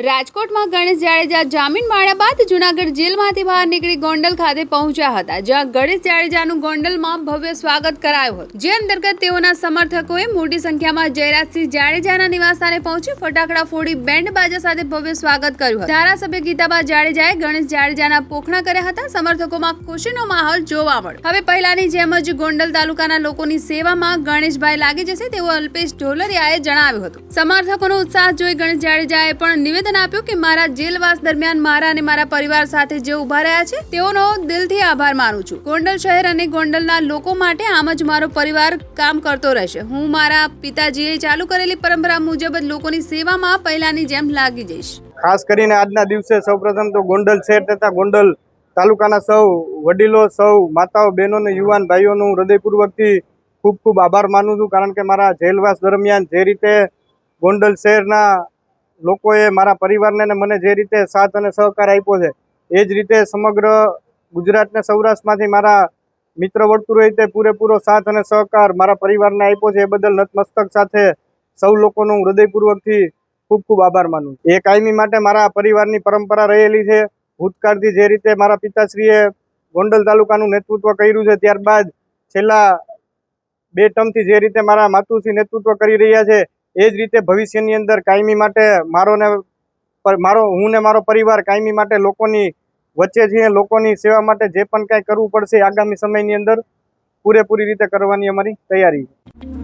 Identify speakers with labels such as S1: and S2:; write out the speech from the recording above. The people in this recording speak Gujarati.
S1: રાજકોટમાં ગણેશ જાડેજા જામીન મળ્યા બાદ જૂનાગઢ જેલમાંથી બહાર નીકળી ગોંડલ ખાતે પહોંચ્યા હતા, જ્યાં ગણેશ જાડેજાનું ગોંડલમાં ભવ્ય સ્વાગત કરાયું હતું. જે અંતર્ગત તેઓના સમર્થકોએ મોટી સંખ્યામાં જયરાજસિંહ જાડેજાના નિવાસસ્થાને પહોંચી ફટાકડા ફોડી બેન્ડ બાજા સાથે ભવ્ય સ્વાગત કર્યું હતું. ધારાસભ્ય ગીતાબા જાડેજાએ ગણેશ જાડેજાના પોખણા કર્યા હતા. સમર્થકોમાં ખુશીનો માહોલ જોવા મળ્યો. હવે પહેલાની જેમ જ ગોંડલ તાલુકાના લોકોની સેવામાં ગણેશભાઈ લાગી જશે તેવું અલ્પેશ ઢોલરિયાએ જણાવ્યું હતું. સમર્થકોનો ઉત્સાહ જોઈ ગણેશ જાડેજાએ પણ નિવેદન આપ્યું કે મારા જેલવાસ દરમિયાન મારા અને મારા પરિવાર સાથે જે ઊભા રહ્યા છે, તેઓનો દિલથી આભાર માનું છું. ગોંડલ શહેર અને ગોંડલના લોકો માટે આમ જ મારો પરિવાર કામ કરતો રહેશે. હું મારા પિતાજીએ ચાલુ કરેલી પરંપરા મુજબ જ લોકોની સેવામાં પહેલાની જેમ લાગી જઈશ.
S2: ખાસ કરીને આજના દિવસે સૌપ્રથમ તો ગોંડલ શહેર તથા ગોંડલ તાલુકાના સૌ વડીલો, સૌ માતાઓ બહેનો અને યુવાન ભાઈઓનું હૃદયપૂર્વકથી ખૂબ ખૂબ આભાર માનું છું, કારણ કે મારા જેલવાસ દરમિયાન જે રીતે ગોંડલ શહેરના લોકોએ મારા પરિવારને અને મને જે રીતે સાથ અને સહકાર આપ્યો છે, એ જ રીતે સમગ્ર ગુજરાતને સૌરાષ્ટ્રમાંથી મારા મિત્ર વર્તુળોએ તે પૂરેપૂરો સાથ અને સહકાર મારા પરિવારને આપ્યો છે. એ બદલ નતમસ્તક સાથે સૌ લોકોનું હૃદયપૂર્વકથી ખૂબ ખૂબ આભાર માનું એ કાયમી માટે મારા પરિવારની પરંપરા રહેલી છે. ભૂતકાળથી જે રીતે મારા પિતાશ્રીએ ગોંડલ તાલુકાનું નેતૃત્વ કર્યું છે, ત્યારબાદ છેલ્લા બે ટર્મથી જે રીતે મારા માતુશ્રી નેતૃત્વ કરી રહ્યા છે એ જ રીતે ભવિષ્યની અંદર કાયમી માટે મારો ને મારો હું ને મારો પરિવાર કાયમી માટે લોકોની વચ્ચે છીએ લોકોની સેવા માટે જે પણ કાંઈ કરવું પડશે આગામી સમયની અંદર પૂરેપૂરી રીતે કરવાની અમારી તૈયારી છે.